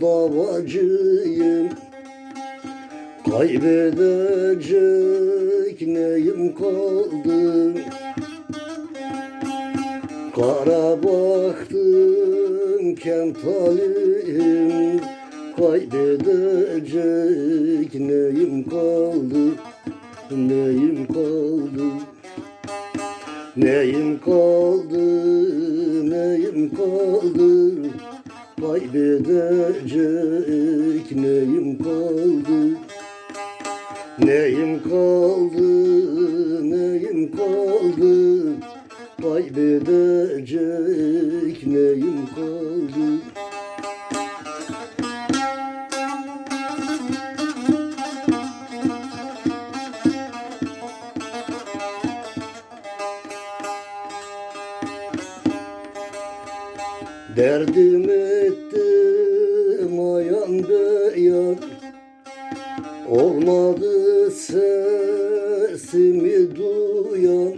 davacıyım. Kaybedecek neyim kaldı? Kara baktım kemtalim Kaybedecek neyim kaldı? Neyim kaldı? Neyim kaldı Kaldı Kaybedecek neyim kaldı? Neyim kaldı, neyim kaldı? Kaybedecek neyim kaldı Derdim ettim ayan beyan Olmadı sesimi duyan.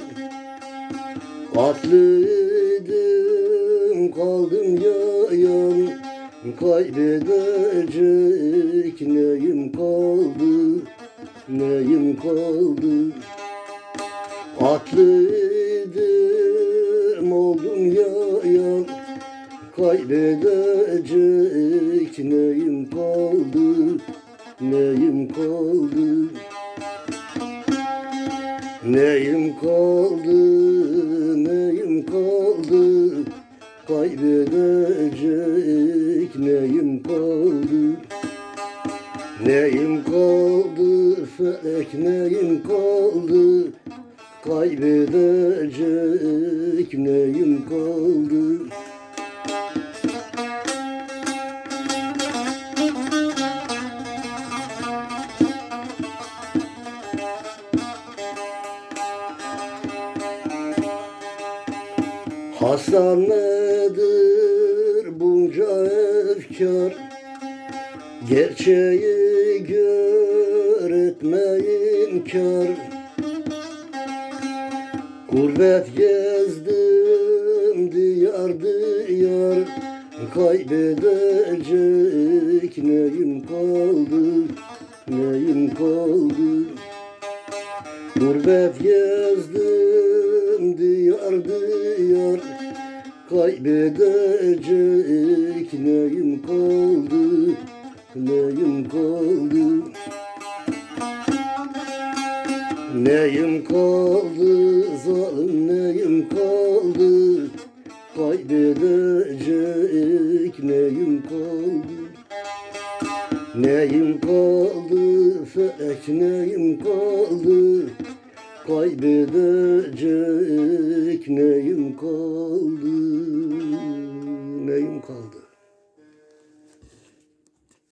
Katledim kaldım yayan. Kaybedecek neyim kaldı? Neyim kaldı? Atledim Kaybedecek neyim kaldı Neyim kaldı? Neyim kaldı Neyim kaldı? Kaybedecek neyim kaldı? Neyim kaldı felek neyim kaldı? Kaybedecek neyim kaldı Hasan nedir bunca efkar. Gerçeği gör etme inkar. Gurbet gezdim diyar diyar. Kaybedecek neyim kaldı Neyim kaldı? Gurbet gezdim diyar Kaybedecek neyim kaldı Neyim kaldı? Neyim kaldı? Zalim neyim kaldı? Kaybedecek neyim kaldı? Neyim kaldı? Felek neyim kaldı Kaybedecek neyim kaldı? Neyim kaldı